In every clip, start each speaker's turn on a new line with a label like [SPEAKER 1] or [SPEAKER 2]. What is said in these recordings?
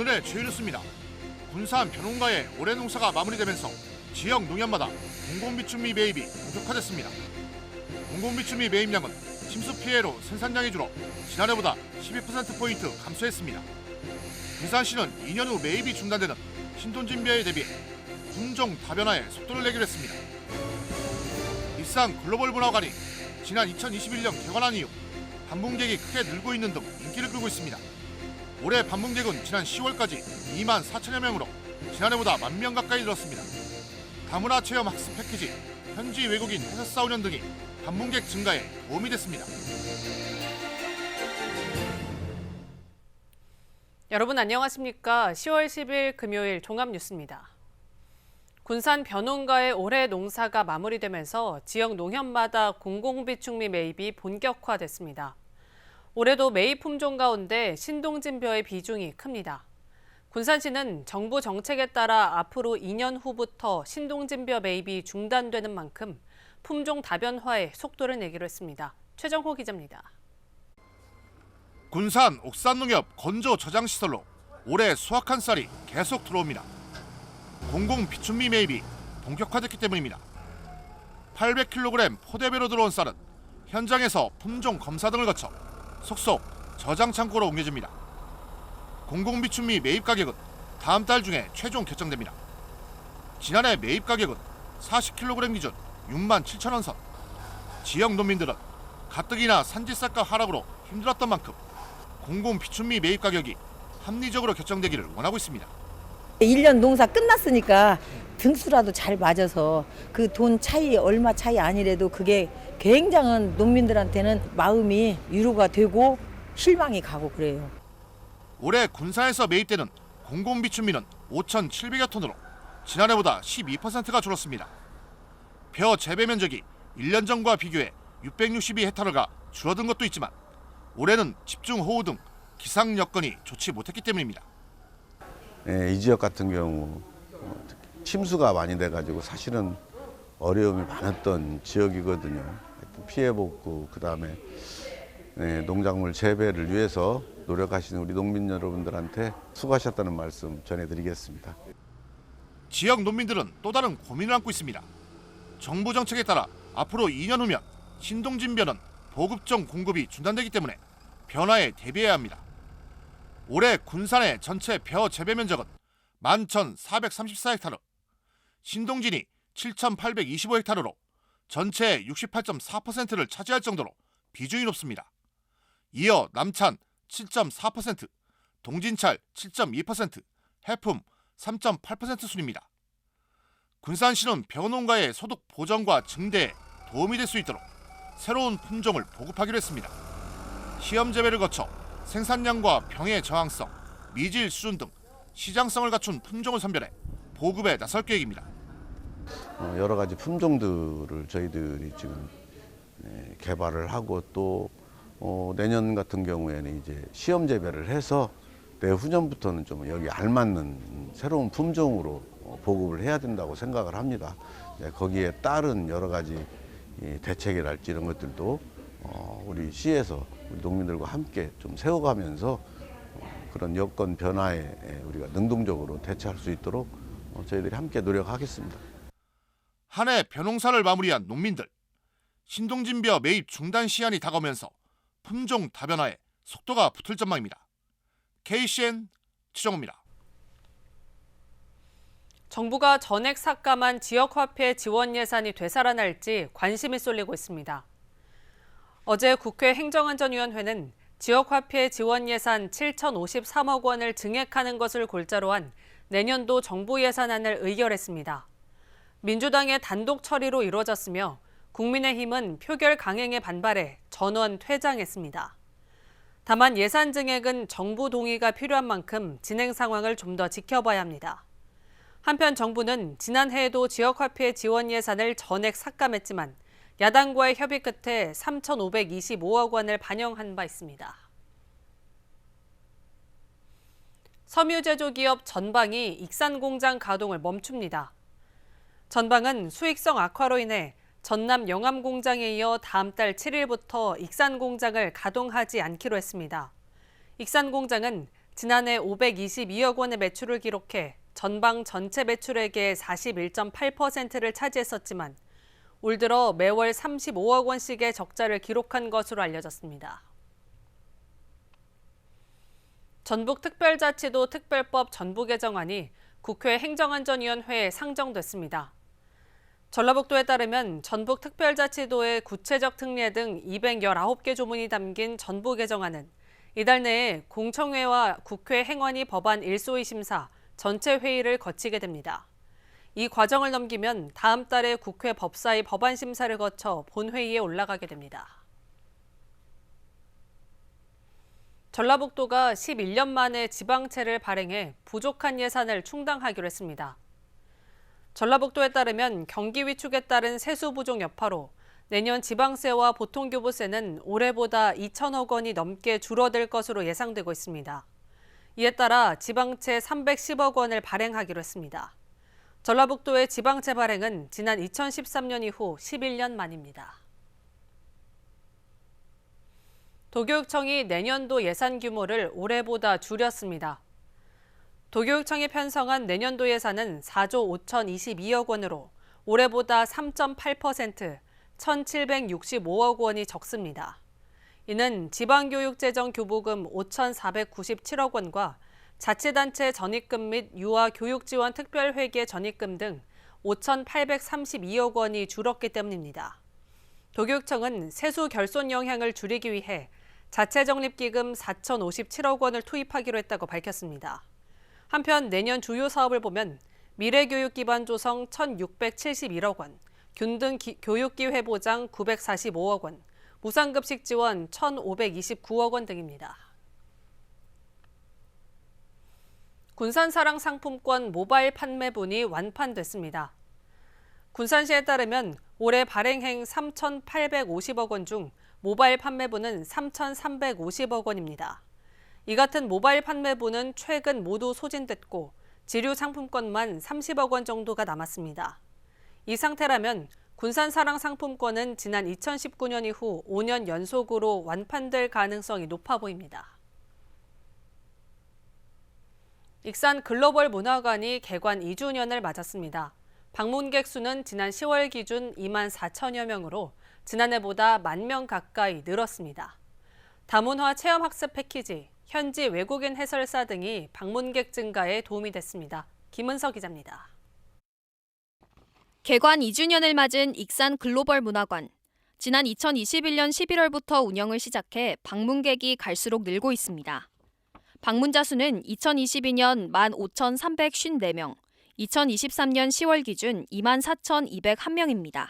[SPEAKER 1] 오늘의 제일 뉴스입니다. 군산 변홍가의 올해 농사가 마무리되면서 지역 농협마다 공공비축미 매입이 본격화됐습니다. 공공비축미 매입량은 침수 피해로 생산량이 줄어 지난해보다 12%포인트 감소했습니다. 군산시는 2년 후 매입이 중단되는 신돈진비에 대비해 품종 다변화에 속도를 내기로 했습니다. 일상 글로벌 문화관이 지난 2021년 개관한 이후 방문객이 크게 늘고 있는 등 인기를 끌고 있습니다. 올해 방문객은 지난 10월까지 2만 4천여 명으로 지난해보다 만명 가까이 늘었습니다. 다문화 체험 학습 패키지, 현지 외국인 해설사 운영 등이 방문객 증가에 도움이 됐습니다.
[SPEAKER 2] 여러분 안녕하십니까? 10월 10일 금요일 종합뉴스입니다. 군산 변홍가의 올해 농사가 마무리되면서 지역 농협마다 공공비축미 매입이 본격화됐습니다. 올해도 매입 품종 가운데 신동진벼의 비중이 큽니다. 군산시는 정부 정책에 따라 앞으로 2년 후부터 신동진벼 매입이 중단되는 만큼 품종 다변화에 속도를 내기로 했습니다. 최정호 기자입니다.
[SPEAKER 1] 군산 옥산농협 건조 저장 시설로 올해 수확한 쌀이 계속 들어옵니다. 공공 비축미 매입이 본격화됐기 때문입니다. 800kg 포대배로 들어온 쌀은 현장에서 품종 검사 등을 거쳐 속속 저장 창고로 옮겨집니다. 공공 비축미 매입 가격은 다음 달 중에 최종 결정됩니다. 지난해 매입 가격은 40kg 기준 6만 7천 원 선. 지역 농민들은 가뜩이나 산지쌀값 하락으로 힘들었던 만큼 공공 비축미 매입 가격이 합리적으로 결정되기를 원하고 있습니다.
[SPEAKER 3] 1년 농사 끝났으니까 등수라도 잘 맞아서 그 돈 차이 얼마 차이 아니래도 그게 굉장한 농민들한테는 마음이 위로가 되고 실망이 가고 그래요.
[SPEAKER 1] 올해 군산에서 매입되는 공공 비축미는 5,700여 톤으로 지난해보다 12%가 줄었습니다. 벼 재배 면적이 1년 전과 비교해 662헥타르가 줄어든 것도 있지만 올해는 집중 호우 등 기상 여건이 좋지 못했기 때문입니다.
[SPEAKER 4] 예, 이 지역 같은 경우 어, 침수가 많이 돼가지고 사실은 어려움이 많았던 지역이거든요. 피해 복구 그다음에 예, 농작물 재배를 위해서 노력하시는 우리 농민 여러분들한테 수고하셨다는 말씀 전해드리겠습니다.
[SPEAKER 1] 지역 농민들은 또 다른 고민을 안고 있습니다. 정부 정책에 따라 앞으로 2년 후면 신동진변은 보급종 공급이 중단되기 때문에 변화에 대비해야 합니다. 올해 군산의 전체 벼 재배 면적은 11,434헥타르, 신동진이 7,825헥타르로 전체의 68.4%를 차지할 정도로 비중이 높습니다. 이어 남찬 7.4%, 동진찰 7.2%, 해품 3.8% 순입니다. 군산시는 벼농가의 소득 보전과 증대에 도움이 될 수 있도록 새로운 품종을 보급하기로 했습니다. 시험 재배를 거쳐 생산량과 병의 저항성, 미질 수준 등 시장성을 갖춘 품종을 선별해 보급에 나설 계획입니다.
[SPEAKER 4] 어, 여러 가지 품종들을 저희들이 지금 예, 개발을 하고 또 어, 내년 같은 경우에는 이제 시험 재배를 해서 내후년부터는 좀 여기 알맞는 새로운 품종으로 어, 보급을 해야 된다고 생각을 합니다. 네, 거기에 따른 여러 가지 이 대책이랄지 이런 것들도 어, 우리 시에서 우리 농민들과 함께 좀 세워가면서 어, 그런 여건 변화에 예, 우리가 능동적으로 대처할 수 있도록 어, 저희들이 함께 노력하겠습니다.
[SPEAKER 1] 한 해 벼농사를 마무리한 농민들. 신동진벼 매입 중단 시한이 다가오면서 품종 다변화에 속도가 붙을 전망입니다. KCN 최정호입니다.
[SPEAKER 2] 정부가 전액 삭감한 지역 화폐 지원 예산이 되살아날지 관심이 쏠리고 있습니다. 어제 국회 행정안전위원회는 지역화폐 지원 예산 7,053억 원을 증액하는 것을 골자로 한 내년도 정부 예산안을 의결했습니다. 민주당의 단독 처리로 이루어졌으며 국민의힘은 표결 강행에 반발해 전원 퇴장했습니다. 다만 예산 증액은 정부 동의가 필요한 만큼 진행 상황을 좀 더 지켜봐야 합니다. 한편 정부는 지난해에도 지역화폐 지원 예산을 전액 삭감했지만 야당과의 협의 끝에 3,525억 원을 반영한 바 있습니다. 섬유 제조 기업 전방이 익산 공장 가동을 멈춥니다. 전방은 수익성 악화로 인해 전남 영암 공장에 이어 다음 달 7일부터 익산 공장을 가동하지 않기로 했습니다. 익산 공장은 지난해 522억 원의 매출을 기록해 전방 전체 매출액의 41.8%를 차지했었지만 올 들어 매월 35억 원씩의 적자를 기록한 것으로 알려졌습니다. 전북특별자치도 특별법 전부 개정안이 국회 행정안전위원회에 상정됐습니다. 전라북도에 따르면 전북특별자치도의 구체적 특례 등 219개 조문이 담긴 전부 개정안은 이달 내에 공청회와 국회 행안위 법안 1소위 심사 전체 회의를 거치게 됩니다. 이 과정을 넘기면 다음 달에 국회 법사위 법안 심사를 거쳐 본회의에 올라가게 됩니다. 전라북도가 11년 만에 지방채를 발행해 부족한 예산을 충당하기로 했습니다. 전라북도에 따르면 경기 위축에 따른 세수 부족 여파로 내년 지방세와 보통교부세는 올해보다 2천억 원이 넘게 줄어들 것으로 예상되고 있습니다. 이에 따라 지방채 310억 원을 발행하기로 했습니다. 전라북도의 지방채 발행은 지난 2013년 이후 11년 만입니다. 도교육청이 내년도 예산 규모를 올해보다 줄였습니다. 도교육청이 편성한 내년도 예산은 4조 5,022억 원으로 올해보다 3.8% 1,765억 원이 적습니다. 이는 지방교육재정 교부금 5,497억 원과 자치단체 전입금 및 유아 교육 지원 특별회계 전입금 등 5,832억 원이 줄었기 때문입니다. 도교육청은 세수 결손 영향을 줄이기 위해 자체 적립기금 4,057억 원을 투입하기로 했다고 밝혔습니다. 한편 내년 주요 사업을 보면 미래교육 기반 조성 1,671억 원, 균등 기- 교육기회 보장 945억 원, 무상급식 지원 1,529억 원 등입니다. 군산사랑 상품권 모바일 판매분이 완판됐습니다. 군산시에 따르면 올해 발행행 3,850억 원 중 모바일 판매분은 3,350억 원입니다. 이 같은 모바일 판매분은 최근 모두 소진됐고 지류 상품권만 30억 원 정도가 남았습니다. 이 상태라면 군산사랑 상품권은 지난 2019년 이후 5년 연속으로 완판될 가능성이 높아 보입니다. 익산 글로벌 문화관이 개관 2주년을 맞았습니다. 방문객 수는 지난 10월 기준 2만 4천여 명으로 지난해보다 만명 가까이 늘었습니다. 다문화 체험 학습 패키지, 현지 외국인 해설사 등이 방문객 증가에 도움이 됐습니다. 김은서 기자입니다.
[SPEAKER 5] 개관 2주년을 맞은 익산 글로벌 문화관. 지난 2021년 11월부터 운영을 시작해 방문객이 갈수록 늘고 있습니다. 방문자 수는 2022년 15,354명, 2023년 10월 기준 24,201명입니다.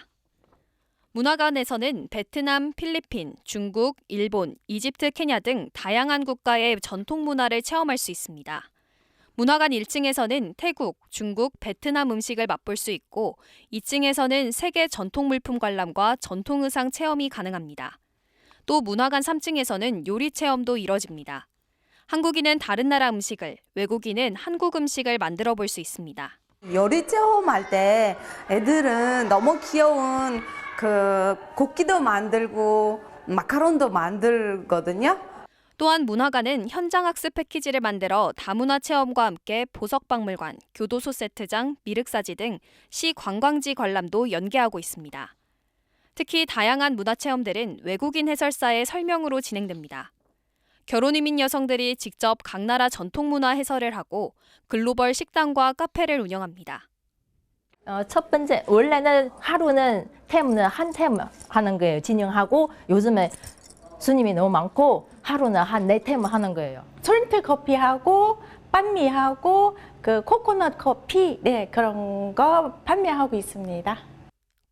[SPEAKER 5] 문화관에서는 베트남, 필리핀, 중국, 일본, 이집트, 케냐 등 다양한 국가의 전통 문화를 체험할 수 있습니다. 문화관 1층에서는 태국, 중국, 베트남 음식을 맛볼 수 있고 2층에서는 세계 전통 물품 관람과 전통 의상 체험이 가능합니다. 또 문화관 3층에서는 요리 체험도 이뤄집니다. 한국인은 다른 나라 음식을, 외국인은 한국 음식을 만들어 볼 수 있습니다.
[SPEAKER 6] 요리 체험할 때 애들은 너무 귀여운 그 국기도 만들고 마카롱도 만들거든요.
[SPEAKER 5] 또한 문화관은 현장 학습 패키지를 만들어 다문화 체험과 함께 보석박물관, 교도소 세트장, 미륵사지 등 시 관광지 관람도 연계하고 있습니다. 특히 다양한 문화 체험들은 외국인 해설사의 설명으로 진행됩니다. 결혼 이민 여성들이 직접 각 나라 전통 문화 해설을 하고 글로벌 식당과 카페를 운영합니다.
[SPEAKER 7] 어, 첫 번째 원래는 하루는 테이프는 한 테이프 하는 거예요. 진행하고 요즘에 손님이 너무 많고 하루는 한네 테이프 하는 거예요. 솔트 커피하고 반미하고 그 코코넛 커피 네 그런 거 판매하고 있습니다.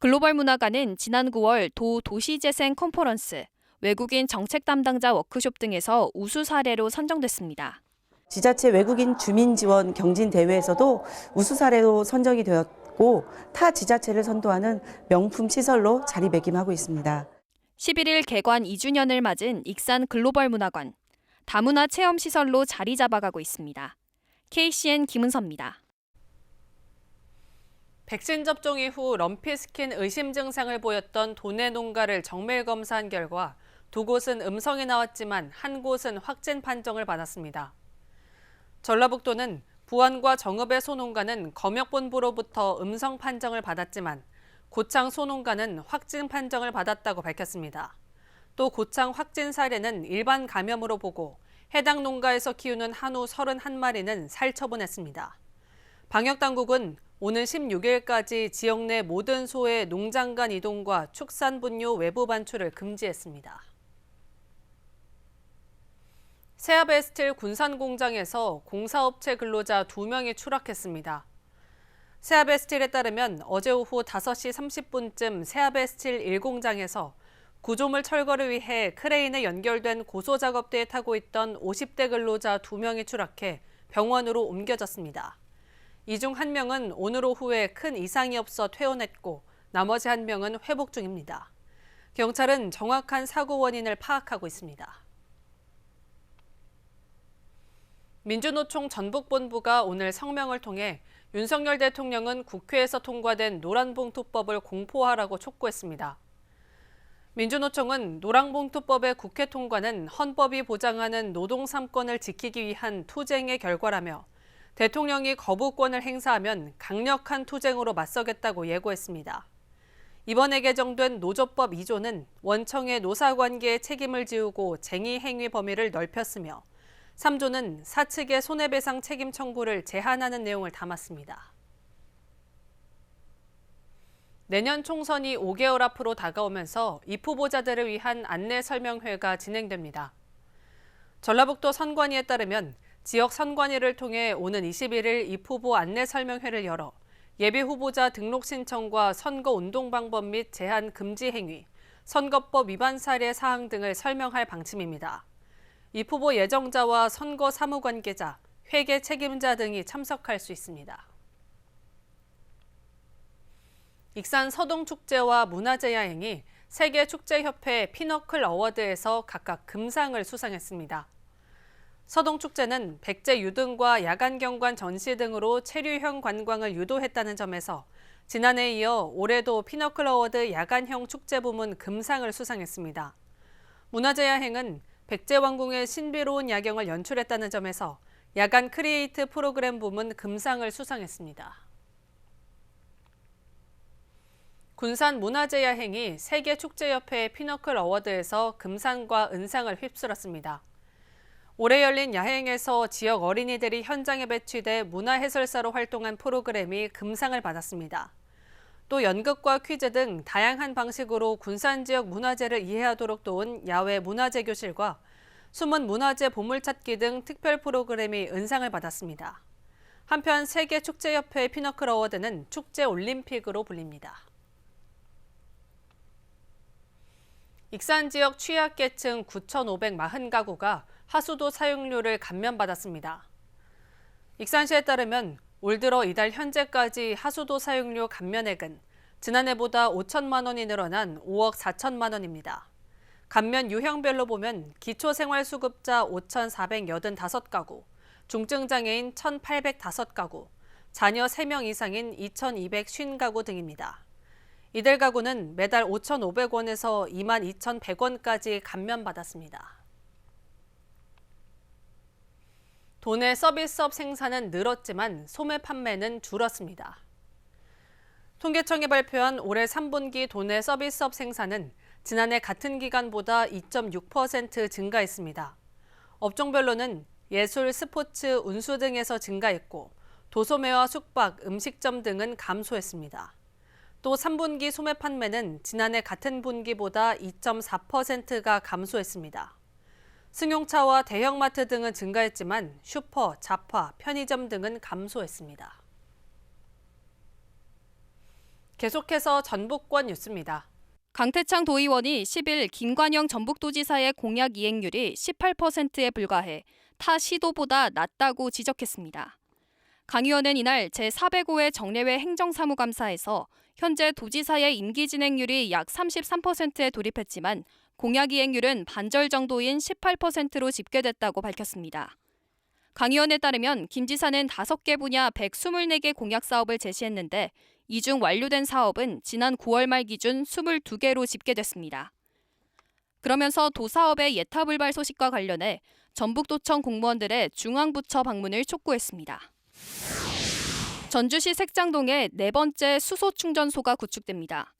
[SPEAKER 5] 글로벌 문화관은 지난 9월 도 도시재생 컨퍼런스, 외국인 정책 담당자 워크숍 등에서 우수 사례로 선정됐습니다.
[SPEAKER 8] 지자체 외국인 주민 지원 경진 대회에서도 우수 사례로 선정이 되었고 타 지자체를 선도하는 명품 시설로 자리매김하고 있습니다.
[SPEAKER 5] 11일 개관 2주년을 맞은 익산 글로벌 문화관. 다문화 체험 시설로 자리 잡아가고 있습니다. KCN 김은서입니다.
[SPEAKER 2] 백신 접종 이후 럼피 스킨 의심 증상을 보였던 도내 농가를 정밀 검사한 결과 두 곳은 음성이 나왔지만 한 곳은 확진 판정을 받았습니다. 전라북도는 부안과 정읍의 소농가는 검역본부로부터 음성 판정을 받았지만 고창 소농가는 확진 판정을 받았다고 밝혔습니다. 또 고창 확진 사례는 일반 감염으로 보고 해당 농가에서 키우는 한우 31마리는 살처분했습니다. 방역당국은 오는 16일까지 지역 내 모든 소의 농장 간 이동과 축산 분뇨 외부 반출을 금지했습니다. 세아베스틸 군산 공장에서 공사업체 근로자 2명이 추락했습니다. 세아베스틸에 따르면 어제 오후 5시 30분쯤 세아베스틸 1공장에서 구조물 철거를 위해 크레인에 연결된 고소 작업대에 타고 있던 50대 근로자 2명이 추락해 병원으로 옮겨졌습니다. 이 중 한 명은 오늘 오후에 큰 이상이 없어 퇴원했고 나머지 한 명은 회복 중입니다. 경찰은 정확한 사고 원인을 파악하고 있습니다. 민주노총 전북본부가 오늘 성명을 통해 윤석열 대통령은 국회에서 통과된 노란봉투법을 공포하라고 촉구했습니다. 민주노총은 노란봉투법의 국회 통과는 헌법이 보장하는 노동 3권을 지키기 위한 투쟁의 결과라며 대통령이 거부권을 행사하면 강력한 투쟁으로 맞서겠다고 예고했습니다. 이번에 개정된 노조법 2조는 원청의 노사관계의 책임을 지우고 쟁의 행위 범위를 넓혔으며 3조는 사측의 손해배상 책임 청구를 제한하는 내용을 담았습니다. 내년 총선이 5개월 앞으로 다가오면서 입 후보자들을 위한 안내 설명회가 진행됩니다. 전라북도 선관위에 따르면 지역 선관위를 통해 오는 21일 입 후보 안내 설명회를 열어 예비 후보자 등록 신청과 선거 운동 방법 및 제한 금지 행위, 선거법 위반 사례 사항 등을 설명할 방침입니다. 입 후보 예정자와 선거 사무 관계자, 회계 책임자 등이 참석할 수 있습니다. 익산 서동축제와 문화제야행이 세계축제협회 피너클 어워드에서 각각 금상을 수상했습니다. 서동축제는 백제 유등과 야간 경관 전시 등으로 체류형 관광을 유도했다는 점에서 지난해에 이어 올해도 피너클 어워드 야간형 축제 부문 금상을 수상했습니다. 문화제야행은 백제왕궁의 신비로운 야경을 연출했다는 점에서 야간 크리에이트 프로그램 부문 금상을 수상했습니다. 군산 문화제야행이 세계축제협회 피너클 어워드에서 금상과 은상을 휩쓸었습니다. 올해 열린 야행에서 지역 어린이들이 현장에 배치돼 문화해설사로 활동한 프로그램이 금상을 받았습니다. 또 연극과 퀴즈 등 다양한 방식으로 군산 지역 문화재를 이해하도록 도운 야외 문화재 교실과 숨은 문화재 보물찾기 등 특별 프로그램이 은상을 받았습니다. 한편 세계축제협회 피너클 어워드는 축제 올림픽으로 불립니다. 익산 지역 취약계층 9,540가구가 하수도 사용료를 감면받았습니다. 익산시에 따르면 올 들어 이달 현재까지 하수도 사용료 감면액은 지난해보다 5천만 원이 늘어난 5억 4천만 원입니다. 감면 유형별로 보면 기초생활수급자 5,485가구, 중증장애인 1,805가구, 자녀 3명 이상인 2,250가구 등입니다. 이들 가구는 매달 5,500원에서 22,100원까지 감면받았습니다. 도내 서비스업 생산은 늘었지만 소매 판매는 줄었습니다. 통계청이 발표한 올해 3분기 도내 서비스업 생산은 지난해 같은 기간보다 2.6% 증가했습니다. 업종별로는 예술, 스포츠, 운수 등에서 증가했고 도소매와 숙박, 음식점 등은 감소했습니다. 또 3분기 소매 판매는 지난해 같은 분기보다 2.4%가 감소했습니다. 승용차와 대형마트 등은 증가했지만 슈퍼, 잡화, 편의점 등은 감소했습니다. 계속해서 전북권 뉴스입니다.
[SPEAKER 5] 강태창 도의원이 10일 김관영 전북도지사의 공약 이행률이 18%에 불과해 타 시도보다 낮다고 지적했습니다. 강 의원은 이날 제405회 정례회 행정사무감사에서 현재 도지사의 임기 진행률이 약 33%에 돌입했지만 공약 이행률은 반절 정도인 18%로 집계됐다고 밝혔습니다. 강 의원에 따르면 김 지사는 5개 분야 124개 공약 사업을 제시했는데 이 중 완료된 사업은 지난 9월 말 기준 22개로 집계됐습니다. 그러면서 도사업의 예타불발 소식과 관련해 전북도청 공무원들의 중앙부처 방문을 촉구했습니다. 전주시 색장동에 네 번째 수소 충전소가 구축됩니다.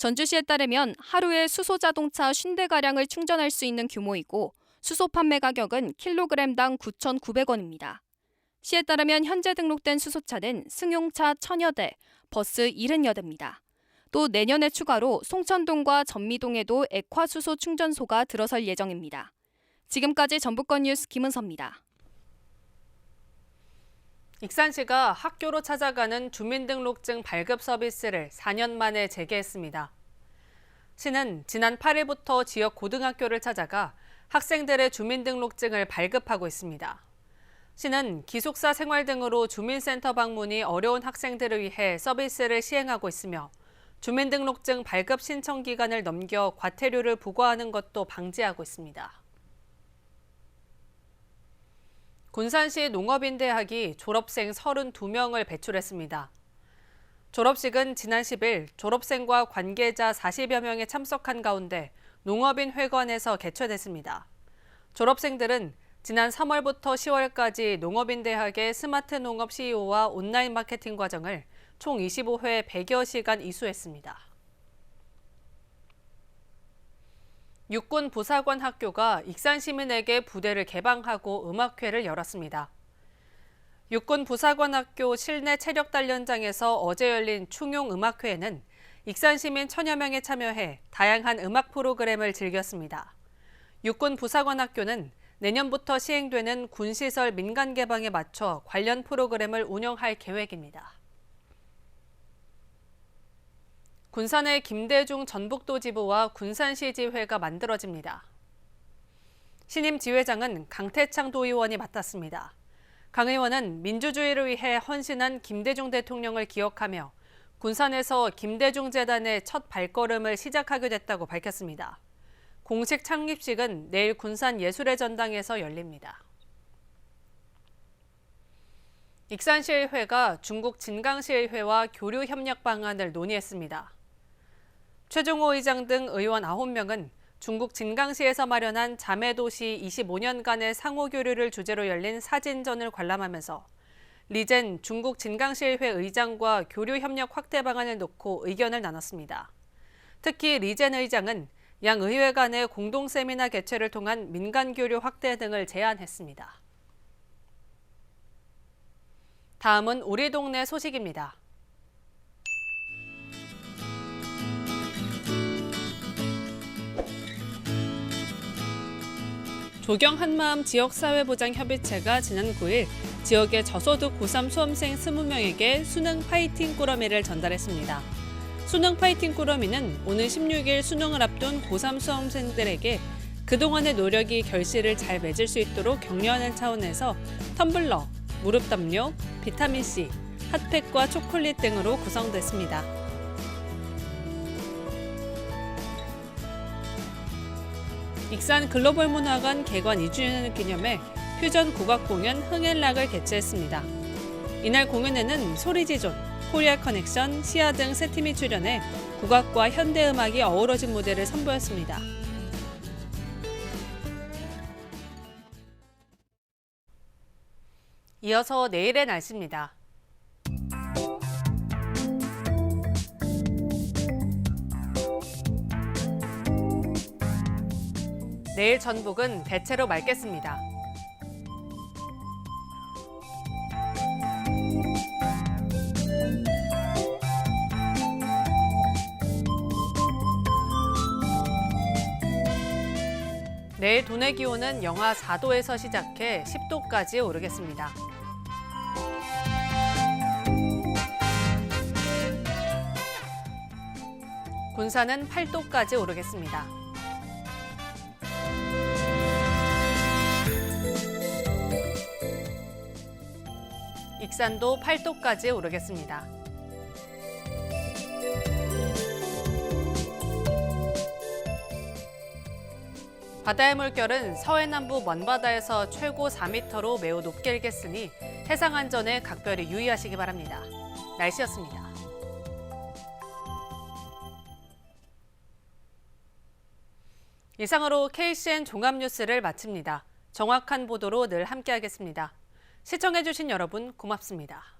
[SPEAKER 5] 전주시에 따르면 하루에 수소 자동차 50대가량을 충전할 수 있는 규모이고 수소 판매 가격은 킬로그램당 9,900원입니다. 시에 따르면 현재 등록된 수소차는 승용차 1000여 대, 버스 70여 대입니다. 또 내년에 추가로 송천동과 전미동에도 액화수소 충전소가 들어설 예정입니다. 지금까지 전북권 뉴스 김은서입니다.
[SPEAKER 2] 익산시가 학교로 찾아가는 주민등록증 발급 서비스를 4년 만에 재개했습니다. 시는 지난 8일부터 지역 고등학교를 찾아가 학생들의 주민등록증을 발급하고 있습니다. 시는 기숙사 생활 등으로 주민센터 방문이 어려운 학생들을 위해 서비스를 시행하고 있으며 주민등록증 발급 신청 기간을 넘겨 과태료를 부과하는 것도 방지하고 있습니다. 군산시 농업인대학이 졸업생 32명을 배출했습니다. 졸업식은 지난 10일 졸업생과 관계자 40여 명이 참석한 가운데 농업인 회관에서 개최됐습니다. 졸업생들은 지난 3월부터 10월까지 농업인대학의 스마트 농업 CEO와 온라인 마케팅 과정을 총 25회 100여 시간 이수했습니다. 육군 부사관 학교가 익산 시민에게 부대를 개방하고 음악회를 열었습니다. 육군 부사관 학교 실내 체력 단련장에서 어제 열린 충용 음악회에는 익산 시민 천여 명이 참여해 다양한 음악 프로그램을 즐겼습니다. 육군 부사관 학교는 내년부터 시행되는 군시설 민간 개방에 맞춰 관련 프로그램을 운영할 계획입니다. 군산의 김대중 전북도 지부와 군산시 지회가 만들어집니다. 신임 지회장은 강태창 도의원이 맡았습니다. 강 의원은 민주주의를 위해 헌신한 김대중 대통령을 기억하며 군산에서 김대중 재단의 첫 발걸음을 시작하게 됐다고 밝혔습니다. 공식 창립식은 내일 군산 예술의 전당에서 열립니다. 익산시의회가 중국 진강시의회와 교류 협력 방안을 논의했습니다. 최종호 의장 등 의원 9명은 중국 진강시에서 마련한 자매도시 25년간의 상호교류를 주제로 열린 사진전을 관람하면서 리젠 중국 진강시의회 의장과 교류 협력 확대 방안을 놓고 의견을 나눴습니다. 특히 리젠 의장은 양 의회 간의 공동 세미나 개최를 통한 민간 교류 확대 등을 제안했습니다. 다음은 우리 동네 소식입니다. 조경 한마음 지역사회보장협의체가 지난 9일 지역의 저소득 고3 수험생 20명에게 수능 파이팅 꾸러미를 전달했습니다. 수능 파이팅 꾸러미는 오는 16일 수능을 앞둔 고3 수험생들에게 그동안의 노력이 결실을 잘 맺을 수 있도록 격려하는 차원에서 텀블러, 무릎 담요, 비타민C, 핫팩과 초콜릿 등으로 구성됐습니다. 익산 글로벌 문화관 개관 2주년을 기념해 퓨전 국악 공연 흥앤락을 개최했습니다. 이날 공연에는 소리지존, 코리아 커넥션, 시아 등 세 팀이 출연해 국악과 현대 음악이 어우러진 무대를 선보였습니다. 이어서 내일의 날씨입니다. 내일 전북은 대체로 맑겠습니다. 내일 도내 기온은 영하 4도에서 시작해 10도까지 오르겠습니다. 군산은 8도까지 오르겠습니다. 익산도 8도까지 오르겠습니다. 바다의 물결은 서해남부 먼바다에서 최고 4m로 매우 높게 일겠으니 해상 안전에 각별히 유의하시기 바랍니다. 날씨였습니다. 이상으로 KCN 종합뉴스를 마칩니다. 정확한 보도로 늘 함께하겠습니다. 시청해주신 여러분 고맙습니다.